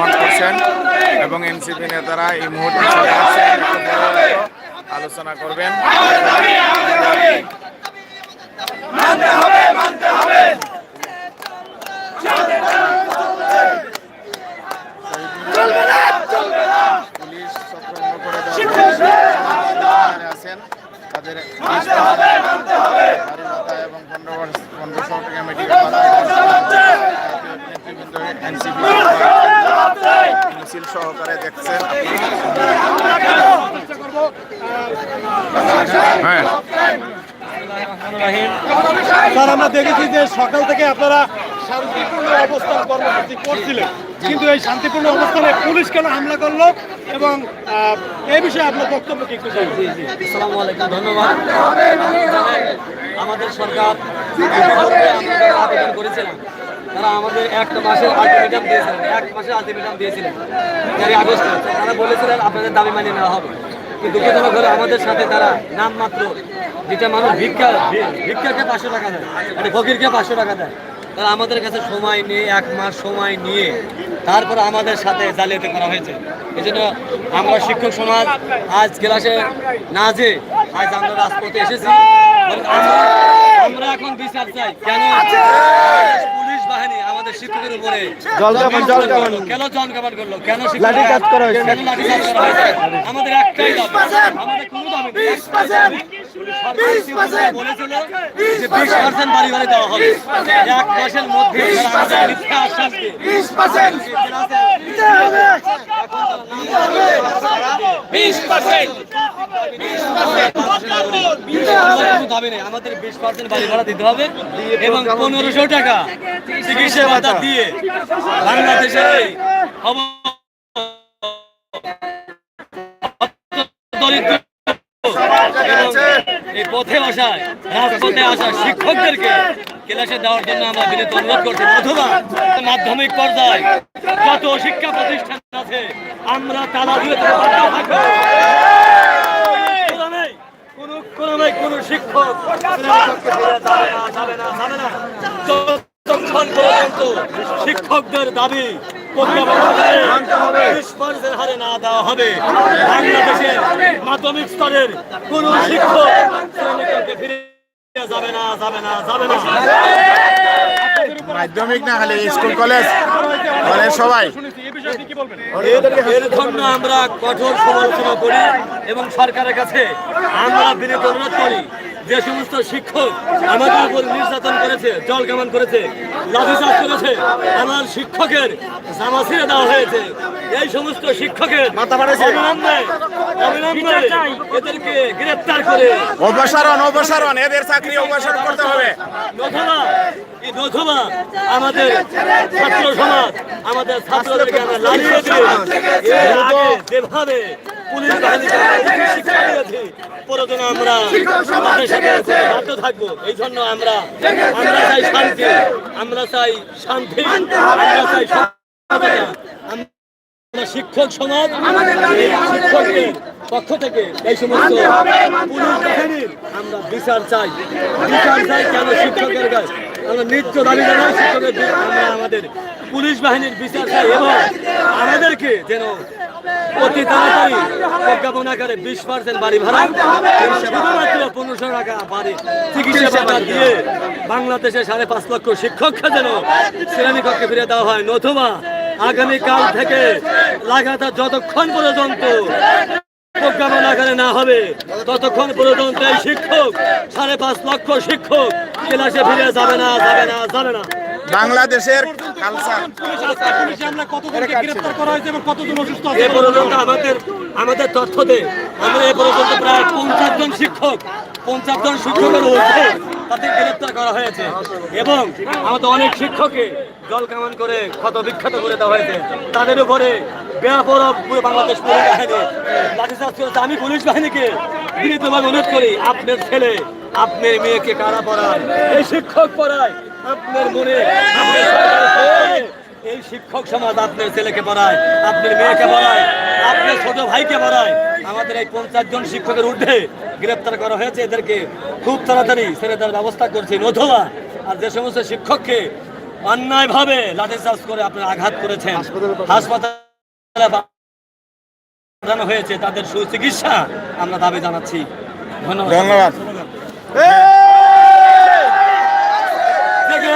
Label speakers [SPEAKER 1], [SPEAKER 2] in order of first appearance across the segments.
[SPEAKER 1] গ্রহণ করছেন এবং এনসিপি নেতারা এই মুহূর্তে চলে আসছেন। আলোচনা করবেন। পুলিশ চক্রান্ত করে আছেন। তাদের নেতৃবৃন্দ এনসিপি মিছিল সহকারে দেখছেন। হ্যাঁ।
[SPEAKER 2] স্যার আমরা দেখেছি যে সকাল থেকে আপনারা শান্তিপূর্ণ অবস্থান কর্মসূচি করছিলেন। কিন্তু এই শান্তিপূর্ণ অবস্থানে পুলিশ কেন হামলা করল এবং এই বিষয়ে আপনার বক্তব্য কি একটু জানান।
[SPEAKER 3] আসসালামু আলাইকুম ধন্যবাদ। আমাদের সরকার আবেদন করেছিলাম। তারা আমাদের এক মাসের আলটিমেটাম দিয়েছিলেন, এক মাসের আলটিমেটাম দিয়েছিলেন, তেরোই আগস্ট তারা বলেছিলেন, আপনাদের দাবি মানিয়ে নেওয়া হবে। কিন্তু দুঃখজনক হলে, আমাদের সাথে তারা নামমাত্র যেটা মানুষ ভিক্ষা, ভিক্ষাকে পাঁচশো টাকা দেয় মানে ফকিরকে পাঁচশো টাকা দেয়। তারা আমাদের কাছে সময় নিয়ে, এক মাস সময় নিয়ে, তারপর আমাদের সাথে জালিয়াতি করা হয়েছে। এই জন্য আমরা শিক্ষক সমাজ আজ ক্লাসে না যে আজ আমরা রাজপথে এসেছি। আমরা এখন বিচার চাই, কেন? বাহিনী আমাদের শিক্ষকের উপরে
[SPEAKER 2] জলকামান, জলকামান।
[SPEAKER 3] কেন জনকামান করল? কেন শিক্ষক-
[SPEAKER 2] লাঠিচার্জ করা হয়েছে।
[SPEAKER 3] কেন লাঠিচার্জ করা হয়েছে? আমাদের একটাই দাবি। আমাদের কোনো দাবি নেই। বলেছিল যে বিশ পার্সেন্ট বাড়ি বাড়ি দেওয়া হবে। এক মাসের মধ্যে মিথ্যা আশ্বাস দিয়ে দাবি নেই পথে আসায়, রাজপথে আসা শিক্ষকদেরকে ক্লাসে দেওয়ার জন্য আমরা বিনীত অনুরোধ করছি অথবা মাধ্যমিক পর্যায়ে যত শিক্ষা প্রতিষ্ঠান আছে, আমরা তালা দিয়ে থাকব। কোনো কোন শিক্ষক। যতক্ষণ পর্যন্ত শিক্ষকদের দাবি হারে না দেওয়া হবে, বাংলাদেশের মাধ্যমিক স্তরের কোন শিক্ষক ফিরে
[SPEAKER 1] মাধ্যমিক না খালি স্কুল কলেজ? কলেজ সবাই?
[SPEAKER 3] এর জন্য আমরা কঠোর সমালোচনা করি এবং সরকারের কাছে আমরা বিনীত অনুরোধ করি যে সমস্ত শিক্ষক আমাদের উপর নির্যাতন করেছে জল কেমন করেছে লাঠিচার্জ করেছে আমার শিক্ষকের জামা ছিঁড়ে দেওয়া হয়েছে। এই সমস্ত শিক্ষকের এদেরকে গ্রেপ্তার করে।
[SPEAKER 1] অপসারণ অপসারণ এদের চাকরি অপসারণ করতে হবে।
[SPEAKER 3] নথবা নথবা আমাদের ছাত্র সমাজ আমাদের ছাত্রদেরকে আমরা লালিয়ে দিয়ে যেভাবে পুলিশ বাহিনীকে শিক্ষা দিয়েছি প্রয়োজনে আমরা তাদের সাথে বাধ্য থাকব। এই জন্য আমরা আমরা চাই শান্তি আমরা চাই শান্তি আমরা চাই শিক্ষক সমাজ, শিক্ষকদের পক্ষ থেকে এই সমস্ত পুলিশ বাহিনীর আমরা বিচার চাই। বিচার চাই কেন শিক্ষকের কাছে? আমরা নিত্য দাবি জানাই শিক্ষকের আমরা আমাদের পুলিশ বাহিনীর বিচার চাই এবং আমাদেরকে যেন অতি তাড়াতাড়ি প্রজ্ঞাপন আকারে বিশ পার্সেন্ট বাড়ি ভাড়া। শুধুমাত্র পনেরোশো টাকা বাড়ি। চিকিৎসা দিয়ে বাংলাদেশে সাড়ে পাঁচ লক্ষ শিক্ষককে যেন শ্রেণীকক্ষে ফিরে দেওয়া হয়। নতুবা আগামীকাল থেকে লাগাতার যতক্ষণ পর্যন্ত প্রজ্ঞাপন আকারে না হবে ততক্ষণ পর্যন্ত এই শিক্ষক সাড়ে পাঁচ লক্ষ শিক্ষক ক্লাসে ফিরে যাবে না যাবে না যাবে না।
[SPEAKER 1] বাংলাদেশের কালচার
[SPEAKER 2] পুলিশ আজকে পুলিশে আমরা কতজনকে গ্রেফতার করা হয়েছে এবং কতজন অসুস্থ আছে?
[SPEAKER 3] এ পর্যন্ত আমাদের আমাদের তথ্যতে আমরা এ পর্যন্ত প্রায় পঞ্চাশ জন শিক্ষক পঞ্চাশ জন শিক্ষকের ঊর্ধ্বে তাদের গ্রেপ্তার করা হয়েছে। এবং আমাদের অনেক শিক্ষককে জল কামান করে ক্ষত বিখ্যাত করে দেওয়া হয়েছে। তাদের উপরে বেয়াপরব পুরো বাংলাদেশ পুলিশ বাহিনী। লাঠিচার্জ করেছে। আমি পুলিশ বাহিনীকে বিনীতভাবে অনুরোধ করি আপনার ছেলে আপনার মেয়েকে কারা পড়ায়? এই শিক্ষক পড়ায়। আপনার মনে এই শিক্ষক সমাজ আপনার ছেলেকে পড়ায় আপনার মেয়েকে পড়ায় আপনার ছোট ভাইকে পড়ায়। আমাদের এই পঞ্চাশ জন শিক্ষকের ঊর্ধ্বে গ্রেপ্তার করা হয়েছে। এদেরকে খুব তাড়াতাড়ি ছেড়ে দেওয়ার ব্যবস্থা করছি। নথবা আর যে সমস্ত শিক্ষককে অন্যায়ভাবে লাঠিচার্জ করে আপনারা আঘাত করেছেন হাসপাতালে পাঠানো। হয়েছে তাদের সুচিকিৎসা আমরা দাবি জানাচ্ছি। ধন্যবাদ।
[SPEAKER 1] ধন্যবাদ।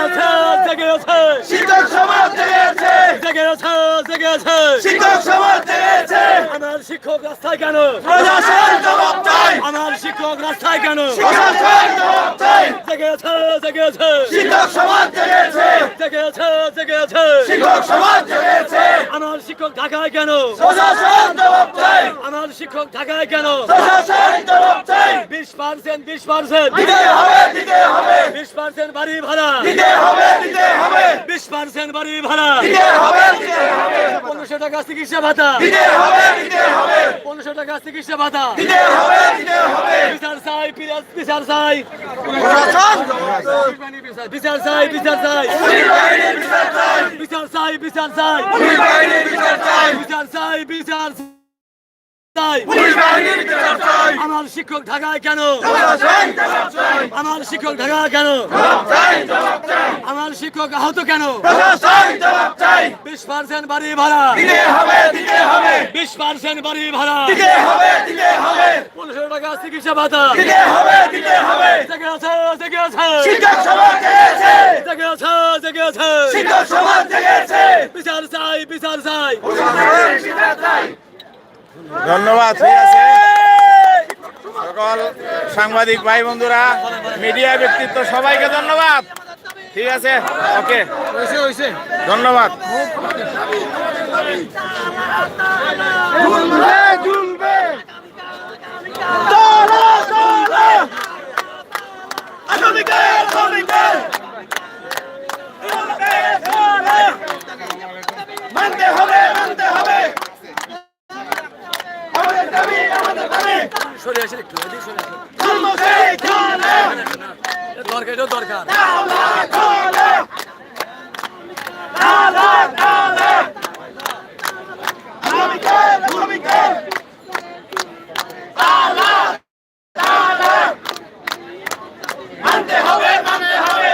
[SPEAKER 3] আছে জেগে আছে
[SPEAKER 4] শিক্ষক সমাজ জেগেছে
[SPEAKER 3] জেগে আছে। জেগে আছে
[SPEAKER 4] শিক্ষক সমাজ জেগেছে
[SPEAKER 3] আমার শিক্ষক রাস্তায় কেন?
[SPEAKER 4] প্রশাসন জবাব চাই।
[SPEAKER 3] আমার শিক্ষক রাস্তায় কেন?
[SPEAKER 4] প্রশাসন জবাব চাই।
[SPEAKER 3] জেগে আছে জেগে আছে।
[SPEAKER 4] শিক্ষক সমাজ জেগেছে
[SPEAKER 3] জেগে আছে জেগে আছে।
[SPEAKER 4] শিক্ষক সমাজ জেগেছে
[SPEAKER 3] আমার শিক্ষক ঢাকায় কেন?
[SPEAKER 4] প্রশাসন জবাব চাই।
[SPEAKER 3] আমার শিক্ষক ঢাকায় কেন?
[SPEAKER 4] প্রশাসন জবাব
[SPEAKER 3] পার্সেন্ট বিশ পার্সেন্ট।
[SPEAKER 4] দিতে হবে দিতে হবে।
[SPEAKER 3] বিশ পার্সেন্ট বাড়ি ভাড়া।
[SPEAKER 4] দিতে হবে দিতে হবে।
[SPEAKER 3] বিশ পার্সেন্ট বাড়ি ভাড়া।
[SPEAKER 4] দিতে হবে দিতে হবে।
[SPEAKER 3] পনেরোশো টাকা চিকিৎসা ভাতা।
[SPEAKER 4] দিতে হবে দিতে হবে।
[SPEAKER 3] পনেরোশো টাকা চিকিৎসা ভাতা।
[SPEAKER 4] দিতে হবে দিতে হবে।
[SPEAKER 3] বিচার চাই বিচার চাই। বিচার চাই বিচার চাই।
[SPEAKER 4] বিচার চাই।
[SPEAKER 3] বিচার চাই বিচার চাই।
[SPEAKER 4] বিচার চাই।
[SPEAKER 3] বিচার আমার শিক্ষক ঢাকায় কেন? আমার শিক্ষক ঢাকায় কেন?
[SPEAKER 4] চাই
[SPEAKER 3] আমার শিক্ষক আহত কেন?
[SPEAKER 4] চাই।
[SPEAKER 3] বিশ পার্সেন্ট বাড়ি ভাড়া। বিশ পার্সেন্ট বাড়ি ভাড়া। পনেরোশো টাকা চিকিৎসা ভাতা। জেগে আছে জেগে আছে। আছে আছে। বিচার চাই বিচার চাই।
[SPEAKER 1] ধন্যবাদ, ঠিক আছে? সকল সাংবাদিক ভাই বন্ধুরা, মিডিয়া ব্যক্তিত্ব, সবাইকে ধন্যবাদ। ঠিক আছে? ওকে। ধন্যবাদ
[SPEAKER 4] ঝুলবে ঝুলবে তোলা তোলা আসামিকে আসামিকে মানতে হবে মানতে হবে আমাদের দাবি আমাদের দাবি
[SPEAKER 3] সরে আসেন একটু এদিকে সরে আসেন দরকার এটাও দরকার
[SPEAKER 4] তালা চলে তালা চলে আসামিকে আসামিকে তালা তালা মানতে হবে মানতে হবে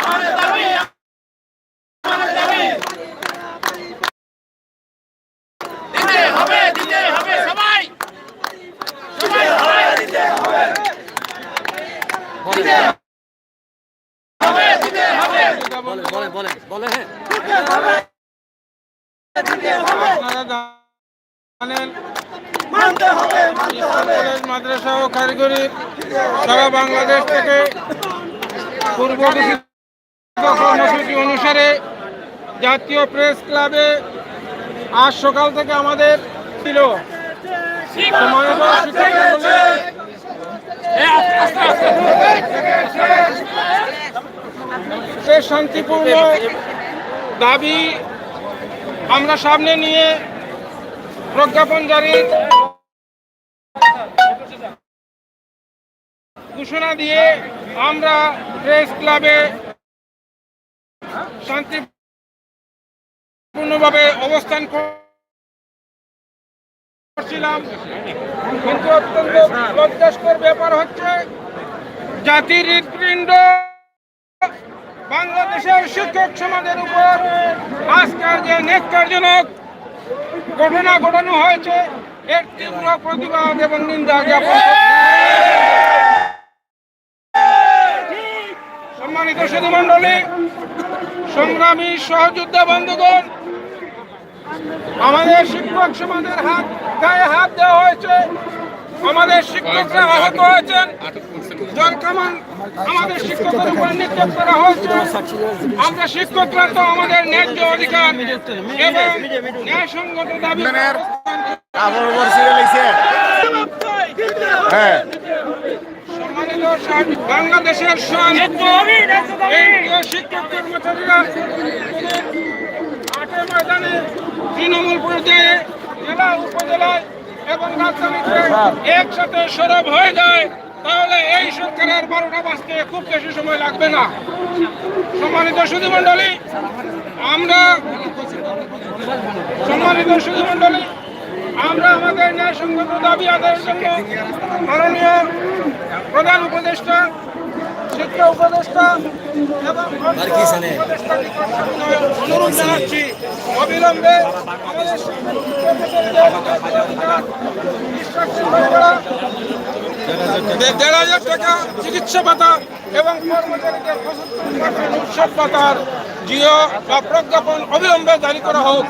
[SPEAKER 4] আমাদের দাবি আমাদের দাবি দিতে হবে দিতে হবে সবাই সবাই হবে দিতে হবে
[SPEAKER 5] মাদ্রাসা ও কারিগরি সারা বাংলাদেশ থেকে পূর্ব কর্মসূচি অনুসারে জাতীয় প্রেস ক্লাবে আজ সকাল থেকে আমাদের ছিল। শিক্ষক মণ্ডলী। এর শান্তিপূর্ণ দাবি আমরা সামনে নিয়ে প্রজ্ঞাপন জারি ঘোষণা দিয়ে আমরা প্রেস ক্লাবে শান্তিপূর্ণভাবে অবস্থান করছিলাম। কিন্তু অত্যন্ত লজ্জাস্কর ব্যাপার হচ্ছে জাতির হৃদপিণ্ড বাংলাদেশের শিক্ষক সমাজের উপর আজকাল যে নেককারজনক ঘটনা ঘটানো হয়েছে, এর তীব্র প্রতিবাদ এবং নিন্দা জ্ঞাপন সম্মানিত সুধী মন্ডলী সংগ্রামী সহযোদ্ধা বন্ধুগণ, আমাদের শিক্ষক সমাজের হাত, গায়ে হাত দেওয়া হয়েছে। আমাদের শিক্ষকরা আহত হয়েছেন। জলকামান আমাদের শিক্ষকের উপর নিক্ষেপ করা হয়েছে। আমরা শিক্ষকরা তো আমাদের ন্যায্য অধিকার এবং ন্যায়সঙ্গত দাবি
[SPEAKER 1] হ্যাঁ।
[SPEAKER 5] বাংলাদেশের শিক্ষক কর্মচারীরা মাঠে ময়দানে তৃণমূল পর্যায়ে জেলা উপজেলায় এবং রাজধানীতে একসাথে সরব হয়ে যায়, তাহলে এই সরকারের বারোটা বাজতে খুব বেশি সময় লাগবে না। সম্মানিত সুধী মন্ডলী আমরা সম্মানিত সুধী মন্ডলী আমরা আমাদের ন্যায়সঙ্গত দাবি আদায়ের জন্য মাননীয় প্রধান উপদেষ্টা শিক্ষা উপদেষ্টা এবং অনুরোধ জানাচ্ছি অবিলম্বে আমাদের দেড় হাজার টাকা চিকিৎসা ভাতা এবং কর্মচারীদের উৎসব ভাতার জিও বা প্রজ্ঞাপন অবিলম্বে জারি করা হোক।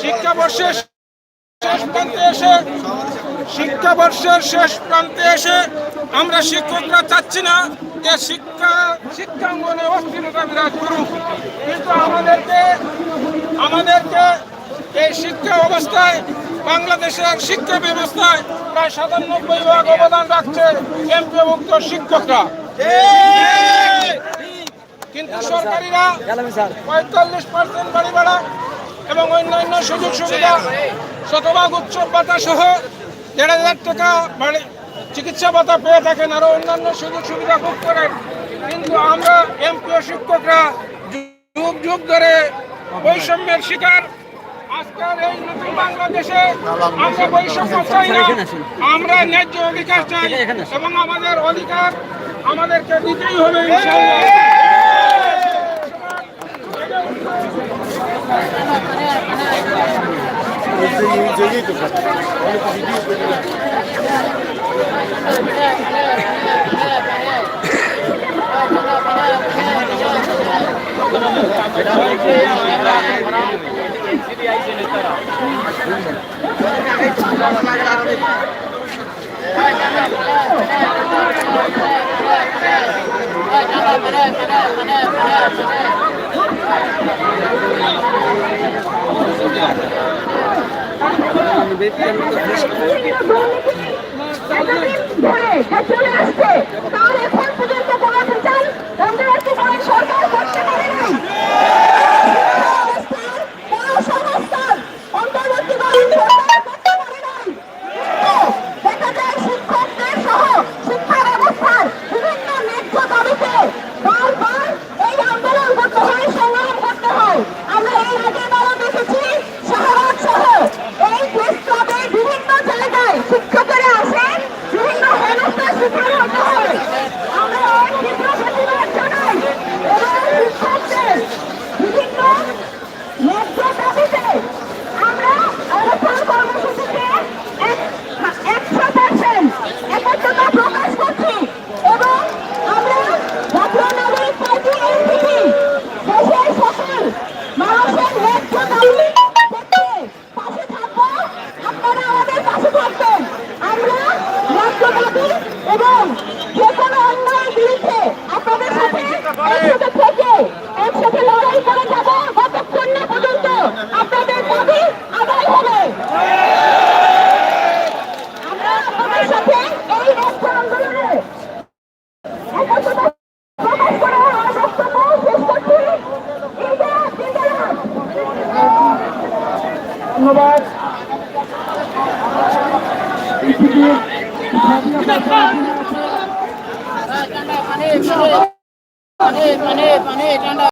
[SPEAKER 5] শিক্ষাবর্ষের শেষ প্রান্তে এসে শিক্ষাবর্ষের শেষ প্রান্তে এসে আমরা শিক্ষকরা চাচ্ছি না যে শিক্ষা শিক্ষাঙ্গনে অস্থিরতা বিরাজ করুক। কিন্তু আমাদেরকে আমাদেরকে এই শিক্ষা অবস্থায় বাংলাদেশের শিক্ষা ব্যবস্থায় প্রায় সাতানব্বই ভাগ অবদান রাখছে এমপিভুক্ত শিক্ষকরা। কিন্তু সরকারিরা পঁয়তাল্লিশ পার্সেন্ট বাড়ি ভাড়া এবং অন্যান্য সুযোগ সুবিধা শতভাগ উচ্চ ভাতা সহ দেড় হাজার টাকা বাড়ি চিকিৎসা ভাতা পেয়ে থাকেন। আরও অন্যান্য সুযোগ সুবিধা ভোগ করেন। কিন্তু আমরা এমপিও শিক্ষকরা যুগ যুগ ধরে বৈষম্যের শিকার। আজকাল এই নতুন বাংলাদেশে আমরা বৈষম্য চাই না। আমরা ন্যায্য অধিকার চাই এবং আমাদের অধিকার আমাদেরকে দিতেই হবে, ইনশাআল্লাহ।
[SPEAKER 6] ধরে চলে আসছে তার এখন পর্যন্ত কোনো বিচার অন্তর্বর্তী কোনো সরকার করতে পারে নাই